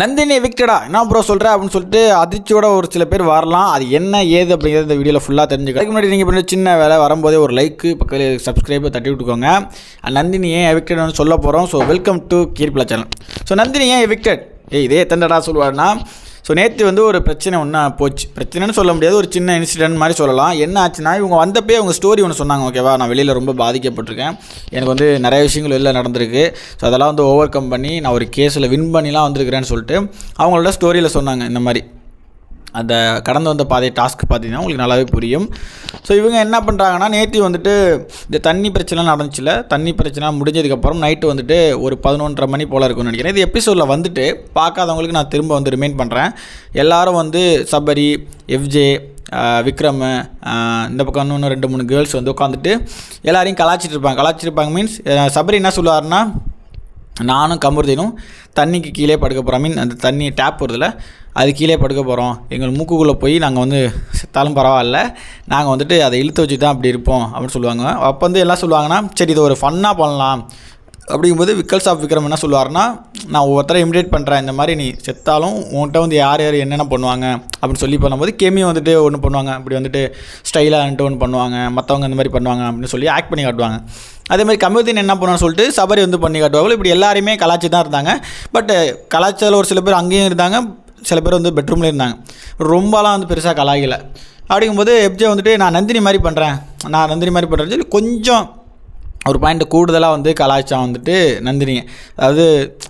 நந்தினி விக்டடா என்ன ப்ரோ சொல்கிற அப்படின்னு சொல்லிட்டு அதிர்ச்சியோட ஒரு சில பேர் வரலாம். அது என்ன ஏது அப்படிங்கிறது இந்த வீடியோவில் ஃபுல்லாக தெரிஞ்சுக்கலாம். அதுக்கு முன்னாடி நீங்கள் பண்ண சின்ன வேலை வரும்போதே ஒரு லைக்கு பக்கத்தில் சப்ஸ்கிரைப் தட்டி விட்டுக்கோங்க. நந்தினி ஏன் எவிக்டட்னு சொல்ல போகிறோம் ஸோ வெல்கம் டு கீர்பிளா சேனல் ஸோ நந்தினி ஏன் எவிக்டட் ஏய் இதே எத்தனைடா சொல்லுவாருன்னா ஸோ நேற்று வந்து ஒரு பிரச்சனை ஒன்றா போச்சு. பிரச்சனைன்னு சொல்ல முடியாது ஒரு சின்ன இன்சிடென்ட் மாதிரி சொல்லலாம். என்ன ஆச்சுன்னா இவங்க வந்தப்பே அவங்க ஸ்டோரி ஒன்று சொன்னாங்க ஓகேவா நான் வெளியில் ரொம்ப பாதிக்கப்பட்டிருக்கேன். எனக்கு வந்து நிறைய விஷயங்கள் வெளில நடந்திருக்கு. ஸோ அதெல்லாம் வந்து ஓவர் கம் பண்ணி நான் ஒரு கேஸில் வின் பண்ணிலாம் வந்திருக்கிறேன்னு சொல்லிட்டு அவங்களோட ஸ்டோரியில் சொன்னாங்க இந்த மாதிரி. அந்த கடந்து வந்த பாதை டாஸ்க் பார்த்தீங்கன்னா உங்களுக்கு நல்லாவே புரியும். ஸோ இவங்க என்ன பண்ணுறாங்கன்னா நேற்று வந்துட்டு இந்த தண்ணி பிரச்சனை நடந்துச்சுல தண்ணி பிரச்சனை முடிஞ்சதுக்கப்புறம் நைட்டு வந்துட்டு ஒரு பதினொன்றரை மணி போல் இருக்கும்னு நினைக்கிறேன். இது எபிசோடில் வந்துட்டு பார்க்காதவங்களுக்கு நான் திரும்ப வந்து ரிமைண்ட் பண்ணுறேன் எல்லோரும் வந்து சபரி எஃப்ஜே விக்ரம் இந்த பக்கம் இன்னும் ரெண்டு மூணு கேர்ள்ஸ் வந்து உட்காந்துட்டு எல்லாரையும் கலாச்சிட்டு இருப்பாங்க. கலாச்சிட்டு இருப்பாங்க மீன்ஸ் சபரி என்ன சொல்லுவாருன்னா நானும் கமருதீனும் தண்ணிக்கு கீழே படுக்க போகிறோம் மீன் அந்த தண்ணி டேப் வருதுல அது கீழே படுக்க போகிறோம் எங்கள் மூக்குக்குள்ளே போய் நாங்கள் வந்து செத்தாலும் பரவாயில்ல. நாங்கள் வந்துட்டு அதை இழுத்து வச்சு தான் அப்படி இருப்போம் அப்படின்னு சொல்லுவாங்க. அப்போ வந்து எல்லாம் சொல்லுவாங்கன்னா சரி இதை ஒரு ஃபன்னாக பண்ணலாம். அப்படிங்கும்போது விக்கல்ஸ் ஆஃப் விக்ரம் என்ன சொல்லுவார்னா நான் ஒவ்வொருத்தரை இமிடேட் பண்ணுறேன் இந்த மாதிரி நீ செத்தாலும் உன்கிட்ட வந்து யார் யார் என்னென்ன பண்ணுவாங்க? அப்படின்னு சொல்லி பண்ணும்போது கேமி வந்துட்டு ஒன்று பண்ணுவாங்க. இப்படி வந்துட்டு ஸ்டைலாக ஒன்று பண்ணுவாங்க. மற்றவங்க இந்த மாதிரி பண்ணுவாங்க அப்படின்னு சொல்லி ஆக்ட் பண்ணி காட்டுவாங்க. அதே மாதிரி கமருதீன் என்ன பண்ணுவான்னு சொல்லிட்டு சபரி வந்து பண்ணி காட்டுவாங்க இப்படி எல்லாருமே கலாச்சி தான் இருந்தாங்க. பட் கலாச்சாரம் ஒரு சில பேர் அங்கேயும் இருந்தாங்க சில பேர் வந்து பெட்ரூம்லேயும் இருந்தாங்க. ரொம்பலாம் வந்து பெருசாக கலாயில அப்படிங்கும்போது எப்ஜே வந்துட்டு நான் நந்தினி மாதிரி பண்ணுறேன் நான் நந்தினி மாதிரி பண்ணுறேன்னு சொல்லி கொஞ்சம் ஒரு பாயிண்ட் கூடுதலாக வந்து கலாச்சாரம் வந்துட்டு நந்தினிங்க அதாவது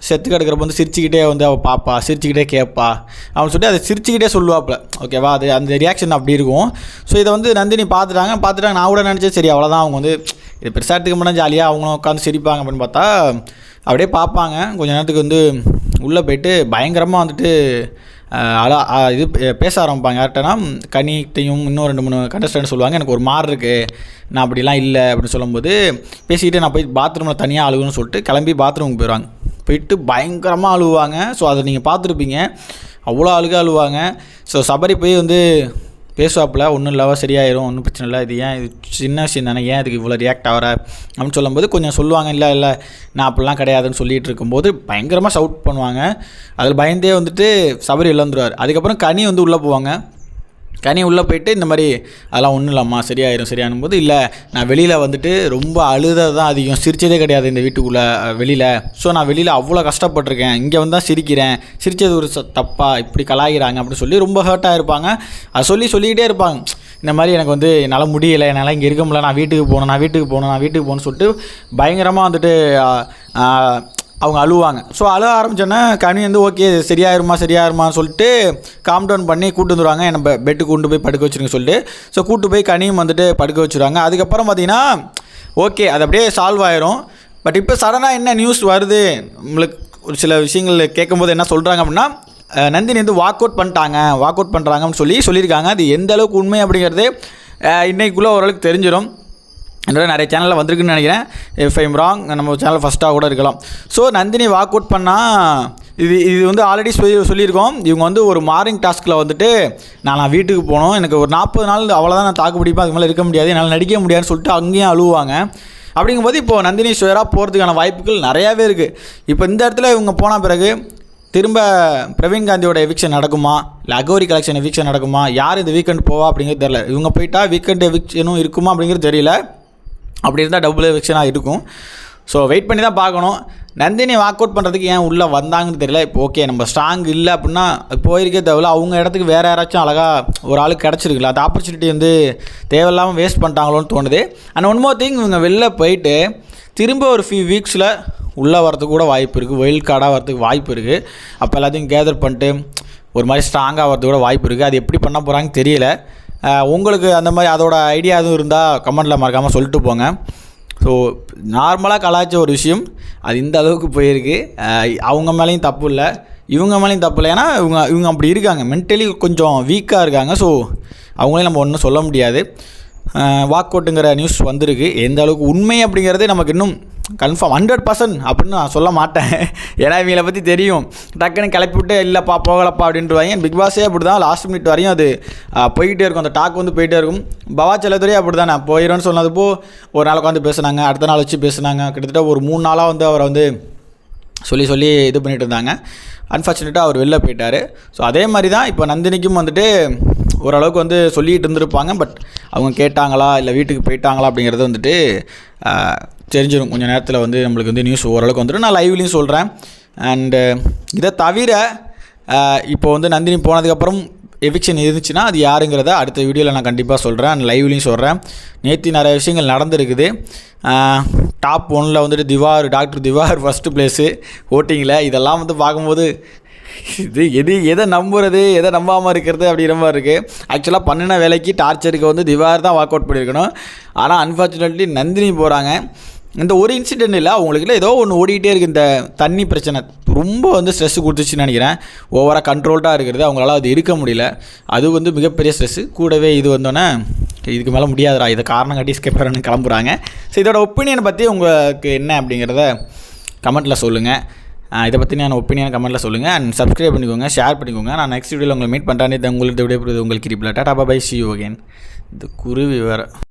செத்து கிடக்கிறப்ப வந்து சிரிச்சுக்கிட்டே வந்து அவள் பாப்பா சிரிச்சுக்கிட்டே கேட்பா அப்படின்னு சொல்லிட்டு அதை சிரிச்சுக்கிட்டே சொல்லுவாப்புல. ஓகேவா அது அந்த ரியாக்ஷன் அப்படி இருக்கும். ஸோ இதை வந்து நந்தினி பார்த்துட்டாங்க பார்த்துட்டாங்க நான் கூட நினச்சேன் சரி அவ்வளோதான் அவங்க வந்து இது பெருசாக முன்னாடி ஜாலியாக அவங்களும் உட்காந்து சிரிப்பாங்க அப்படின்னு பார்த்தா அப்படியே பார்ப்பாங்க. கொஞ்ச நேரத்துக்கு வந்து உள்ளே போயிட்டு பயங்கரமாக வந்துட்டு அலா இது பேச ஆரம்பிப்பாங்க. யார்கிட்டனா கனிகிட்டையும் இன்னும் ரெண்டு மூணு கண்டஸ்டன்ட் சொல்லுவாங்க எனக்கு ஒரு மாறு இருக்குது நான் அப்படிலாம் இல்லை அப்படின்னு சொல்லும்போது பேசிக்கிட்டு நான் போய் பாத்ரூமில் தனியாக அழுகுன்னு சொல்லிட்டு கிளம்பி பாத்ரூமுக்கு போயிடுவாங்க. போயிட்டு பயங்கரமாக அழுவாங்க. ஸோ அதை நீங்கள் பார்த்துருப்பீங்க. அவ்வளோ அழுக அழுவாங்க. ஸோ சபரி போய் வந்து பேசுவாப்பில் ஒன்றும் இல்லாவ சரியாயிரும் ஒன்றும் பிரச்சனை இல்லை இது ஏன் இது சின்ன விஷயம் தானே ஏன் இதுக்கு இவ்வளோ ரியாக்ட் ஆகிற? அப்படின்னு சொல்லும்போது கொஞ்சம் சொல்லுவாங்க இல்லை இல்லை நான் அப்படிலாம் கிடையாதுன்னு சொல்லிகிட்டு இருக்கும்போது பயங்கரமாக சவுட் பண்ணுவாங்க. அதில் பயந்தே வந்துட்டு சபரி இழந்துருவார். அதுக்கப்புறம் கனி வந்து உள்ளே போவாங்க. கனி உள்ளே போயிட்டு இந்த மாதிரி அதெல்லாம் ஒன்றும் இல்லைம்மா சரியாயிரும் சரியானும் போது இல்லை நான் வெளியில் வந்துட்டு ரொம்ப அழுதது தான் அதிகம். சிரித்ததே கிடையாது இந்த வீட்டுக்குள்ளே வெளியில். ஸோ நான் வெளியில் அவ்வளோ கஷ்டப்பட்டிருக்கேன். இங்கே வந்து தான் சிரிக்கிறேன். சிரித்தது ஒரு தப்பாக இப்படி கலாய்கிறாங்க அப்படின்னு சொல்லி ரொம்ப ஹர்ட்டாக இருப்பாங்க அதை சொல்லி சொல்லிக்கிட்டே இருப்பாங்க. இந்த மாதிரி எனக்கு வந்து என்னால் முடியலை என்னால் இங்கே இருக்க முடியல. நான் வீட்டுக்கு போகணும் நான் வீட்டுக்கு போகணும் நான் வீட்டுக்கு போகணும்னு சொல்லிட்டு பயங்கரமாக வந்துட்டு அவங்க அழுவாங்க. ஸோ அழ ஆரம்பிச்சோன்னே கனி வந்து ஓகே சரியாயிருமா சரியாயிருமான்னு சொல்லிட்டு காம் டவுன் பண்ணி கூட்டு வந்துடுவாங்க என்னை பெட்டுக்கு கொண்டு போய் படுக்க வச்சுருங்க சொல்லிட்டு ஸோ கூட்டு போய் கனியும் வந்துட்டு படுக்க வச்சுருவாங்க. அதுக்கப்புறம் பார்த்தீங்கன்னா ஓகே அது அப்படியே சால்வ் ஆயிரும். பட் இப்போ சடனாக என்ன நியூஸ் வருது? நம்மளுக்கு ஒரு சில விஷயங்கள் கேட்கும்போது என்ன சொல்கிறாங்க அப்படின்னா நந்தினி வந்து வாக் அவுட் பண்ணிட்டாங்க வாக் அவுட் பண்ணுறாங்கன்னு சொல்லி சொல்லியிருக்காங்க. அது எந்த அளவுக்கு உண்மை அப்படிங்கிறது இன்றைக்குள்ளே ஓரளவுக்கு தெரிஞ்சிடும் என்னோட நிறைய சேனலில் வந்திருக்குன்னு நினைக்கிறேன். இஃப் ஐம் ராங் நம்ம சேனல் ஃபஸ்ட்டாக கூட இருக்கலாம். ஸோ நந்தினி வாக் அவுட் பண்ணால் இது இது வந்து ஆல்ரெடி சொல்லி சொல்லியிருக்கோம். இவங்க வந்து ஒரு மார்னிங் டாஸ்கில் வந்துட்டு நான் நான் வீட்டுக்கு போகணும். எனக்கு ஒரு நாற்பது நாள் அவ்வளோதான் நான் தாக்கு பிடிப்பேன். அதுக்கு மேலே இருக்க முடியாது. என்னால் நடிக்க முடியாதுன்னு சொல்லிட்டு அங்கேயும் அழுவாங்க அப்படிங்கும்போது இப்போது நந்தினி சுயராக போகிறதுக்கான வாய்ப்புகள் நிறையாவே இருக்குது இப்போ இந்த இடத்துல இவங்க போன பிறகு திரும்ப பிரவீன் காந்தியோட எவிக்ஷன் நடக்குமா? இல்லை அகோரி கலெக்ஷன் எவிக்ஷன் நடக்குமா? யார் இந்த வீக்கெண்ட் போவா அப்படிங்கிறது தெரியல. இவங்க போயிட்டா வீக்கெண்ட் எவிக்ஷனும் இருக்குமா அப்படிங்கிறது தெரியல. அப்படி இருந்தால் டபுள் எவிக்ஷனாக இருக்கும். ஸோ வெயிட் பண்ணி தான் பார்க்கணும். நந்தினி வாக் அவுட் பண்ணுறதுக்கு ஏன் உள்ளே வந்தாங்கன்னு தெரியல. இப்போ ஓகே நம்ம ஸ்ட்ராங் இல்லை அப்படின்னா போயிருக்கே தேவையில்ல அவங்க இடத்துக்கு வேறு யாராச்சும் அழகாக ஒரு ஆளுக்கு கிடச்சிருக்குல்ல அந்த ஆப்பர்ச்சுனிட்டி வந்து தேவையில்லாமல் வேஸ்ட் பண்ணிட்டாங்களோன்னு தோணுது. அண்ட் ஒன் மோர் திங் இவங்க வெளில போயிட்டு திரும்ப ஒரு ஃபியூ வீக்ஸில் உள்ளே வரதுக்கு கூட வாய்ப்பு இருக்குது ஒயில் கார்டாக வரதுக்கு வாய்ப்பு இருக்குது அப்போ எல்லாத்தையும் கேதர் பண்ணிட்டு ஒரு மாதிரி ஸ்ட்ராங்காக வரதுக்கு கூட வாய்ப்பு இருக்குது அது எப்படி பண்ண போகிறாங்கன்னு தெரியல. உங்களுக்கு அந்த மாதிரி அதோட ஐடியா எதுவும் இருந்தால் கமெண்ட்டில் மறக்காமல் சொல்லிட்டு போங்க. ஸோ நார்மலாக கலாய்ச்ச ஒரு விஷயம் அது இந்த அளவுக்கு போயிருக்கு. அவங்க மேலேயும் தப்பு இல்லை. இவங்க மேலேயும் தப்பு இல்லை. ஏன்னா இவங்க இவங்க அப்படி இருக்காங்க. மென்டலி கொஞ்சம் வீக்காக இருக்காங்க. ஸோ அவங்களையும் நம்ம ஒன்றும் சொல்ல முடியாது. வாக்கோட்டுங்கிற நியூஸ் வந்திருக்கு. எந்த அளவுக்கு உண்மை அப்படிங்கிறதே நமக்கு இன்னும் கன்ஃபார்ம் ஹண்ட்ரட் பர்சன்ட் அப்படின்னு நான் சொல்ல மாட்டேன். ஏன்னா இவங்களை பற்றி தெரியும். டக்குன்னு கிளப்பி விட்டு இல்லைப்பா போகலப்பா அப்படின்ட்டுருவாங்க பிக் பாஸே அப்படி தான் லாஸ்ட் மினிட் வரையும் அது போயிட்டே இருக்கும். அந்த டாக் வந்து போயிட்டே இருக்கும். பவா செல்லத்துறையே அப்படி தான் நான் போயிடும்னு சொன்னதுப்போ ஒரு நாள் உட்காந்து பேசுனாங்க. அடுத்த நாள் வச்சு பேசுனாங்க. கிட்டத்தட்ட ஒரு மூணு நாளாக வந்து அவரை வந்து சொல்லி சொல்லி இது பண்ணிட்டு இருந்தாங்க. அன்ஃபார்ச்சுனேட்டாக அவர் வெளில போயிட்டார். ஸோ அதே மாதிரி தான் இப்போ நந்தினிக்கும் வந்துட்டு ஓரளவுக்கு வந்து சொல்லிகிட்டு இருந்திருப்பாங்க பட் அவங்க கேட்டாங்களா இல்லை வீட்டுக்கு போயிட்டாங்களா அப்படிங்கிறது வந்துட்டு தெரிஞ்சிடும் கொஞ்சம் நேரத்தில் வந்து நம்மளுக்கு வந்து நியூஸ் ஓரளவுக்கு வந்துடும் நான் லைவ்லேயும் சொல்கிறேன் அண்டு இதை தவிர இப்போ வந்து நந்தினி போனதுக்கப்புறம் எவிக்ஷன் இருந்துச்சுன்னா அது யாருங்கிறத அடுத்த வீடியோவில் நான் கண்டிப்பாக சொல்கிறேன் அண்ட் லைவ்லையும் சொல்கிறேன் நேற்று நிறைய விஷயங்கள் நடந்திருக்குது. டாப் ஒனில் வந்துட்டு Diwar doctor Diwar first place ஓட்டிங்கில். இதெல்லாம் வந்து பார்க்கும்போது இது எது எதை நம்புறது எதை நம்பாமல் இருக்கிறது அப்படிங்கிற மாதிரி இருக்குது ஆக்சுவலாக பண்ணின வேலைக்கு டார்ச்சருக்கு வந்து திவார் தான் வாக் அவுட் பண்ணியிருக்கணும். ஆனால் அன்ஃபார்ச்சுனேட்லி நந்தினி போகிறாங்க இந்த ஒரு இன்சிடென்ட் இல்லை அவங்களுக்குல ஏதோ ஒன்று ஓடிக்கிட்டே இருக்குது இந்த தண்ணி பிரச்சனை. ரொம்ப வந்து ஸ்ட்ரெஸ் கொடுத்துச்சுன்னு நினைக்கிறேன். ஓவராக கண்ட்ரோல்டாக இருக்கிறது அவங்களால அது இருக்க முடியல. அது வந்து மிகப்பெரிய ஸ்ட்ரெஸ்ஸு கூடவே இது வந்தோன்னே இதுக்கு மேலே முடியாதுடா இதை காரணம் காட்டி ஸ்கெப் கிளம்புறாங்க. ஸோ இதோட ஒப்பீனியனை பற்றி உங்களுக்கு என்ன அப்படிங்கிறத கமெண்ட்டில் சொல்லுங்கள் இதை பற்றின ஒப்பீனியன் கமெண்ட்டில் சொல்லுங்கள் அண்ட் சப்ஸ்கிரைப் பண்ணிக்கோங்க ஷேர் பண்ணிக்கோங்க. நான் நெக்ஸ்ட் வீடியோவில் உங்களை மீட் பண்ணுறேன் உங்களுக்கு விடைபெறுவது உங்களுக்கு கிரிப்பில் tata bye see you again இந்த குருவி வேறு